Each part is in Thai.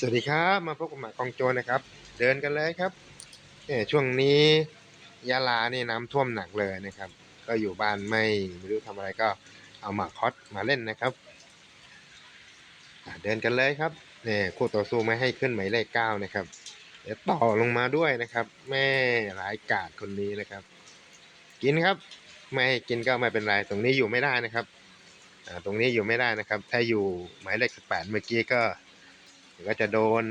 สวัสดีครับมาพบกับหมากองโจนะครับ เดินกันเลยครับเนี่ยช่วงนี้ยะลานี่น้ำท่วมหนักเลยนะครับ ก็อยู่บ้านไม่ไม่รู้ทำอะไรก็เอาหมากคอสมาเล่นนะครับเดินกันเลยครับเนี่ยคู่ต่อสู้ไม่ให้ขึ้นหมายเลขเก้านะครับเดี๋ยวต่อลงมาด้วยนะครับ แม่หลายกาดคนนี้นะครับ กินครับ ไม่ให้กินก็ไม่เป็นไรตรงนี้อยู่ไม่ได้นะครับตรงนี้อยู่ไม่ได้นะครับ ถ้าอยู่หมายเลขสิบแปดเมื่อกี้ก็ ก็จะโดน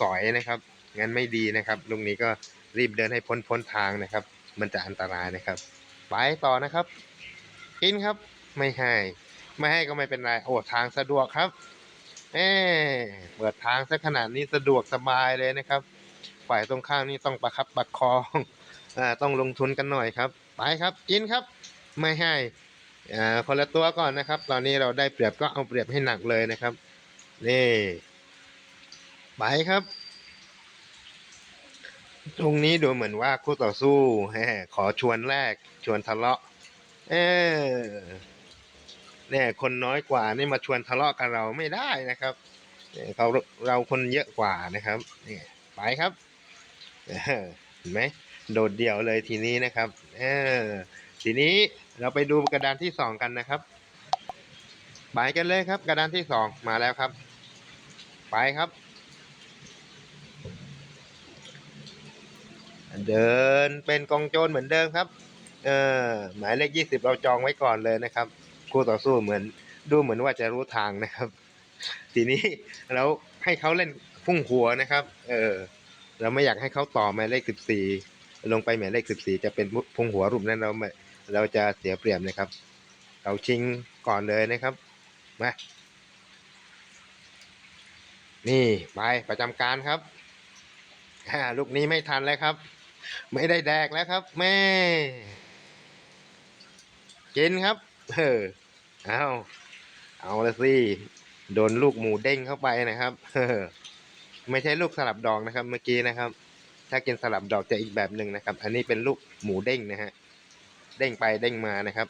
สอยนะครับ งั้นไม่ดีนะครับลุงนี้ก็รีบเดินให้พ้นพ้นทางนะครับ มันจะอันตรายนะครับ ไปต่อนะครับ กินครับ ไม่ให้ ไม่ให้ก็ไม่เป็นไร โอ้ทางสะดวกครับเอเปิดทางซะขนาดนี้สะดวกสบายเลยนะครับ ฝ่ายตรงข้ามนี่ต้องประคับประคองอ่าต้องลงทุนกันหน่อยครับ ไปครับ กินครับ ไม่ให้อ่าคนละตัวก่อนนะครับ ตอนนี้เราได้เปรียบก็เอาเปรียบให้หนักเลยนะครับ นี่ ไปครับ ตรงนี้ดูเหมือนว่าคู่ต่อสู้แหมขอชวนแรก ชวนทะเลาะ เออเนี่ยคนน้อยกว่านี่มาชวนทะเลาะกับเราไม่ได้นะครับเขาเราคนเยอะกว่านะครับนี่ไปครับเออเห็นไหมโดดเดี่ยวเลยทีนี้นะครับ เออทีนี้เราไปดูกระดานที่สองกันนะครับไปกันเลยครับ กระดานที่สองมาแล้วครับ ไปครับ เดินเป็นกองโจรเหมือนเดิมครับ เออหมายเลขยี่สิบเราจองไว้ก่อนเลยนะครับ คู่ต่อสู้เหมือนดูเหมือนว่าจะรู้ทางนะครับ ทีนี้เราให้เขาเล่นพุ่งหัวนะครับ เออ เราไม่อยากให้เขาต่อหมายเลขสิบสี่ลงไปหมายเลขสิบสี่จะเป็นพุ่งหัวรูปนั้นเราไม่เราจะเสียเปรียบนะครับ เราชิงก่อนเลยนะครับมานี่ไปประจำการครับลูกนี้ไม่ทันแล้วครับ ไม่ได้แดกแล้วครับ แม่ กินครับ เออเอาเอาละสิ โดนลูกหมูเด้งเข้าไปนะครับเออไม่ใช่ลูกสลับดอกนะครับ เมื่อกี้นะครับ ถ้ากินสลับดอกจะอีกแบบหนึ่งนะครับ อันนี้เป็นลูกหมูเด้งนะฮะ เด้งไปเด้งมานะครับ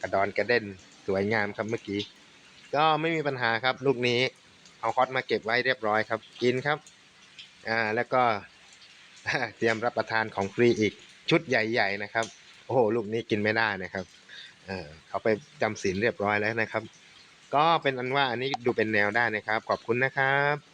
กระดอนกระเด้นสวยงามครับเมื่อกี้ ก็ไม่มีปัญหาครับ ลูกนี้ เอาคอสมาเก็บไว้เรียบร้อยครับ กินครับ อ่า แล้วก็ เตรียมรับประทานของฟรีอีกชุดใหญ่ ๆ นะครับ โอ้โหลูกนี้กินไม่ได้นะครับเออเขาไปจำศีลเรียบร้อยแล้วนะครับ ก็เป็นอันว่าอันนี้ดูเป็นแนวได้นะครับ ขอบคุณนะครับ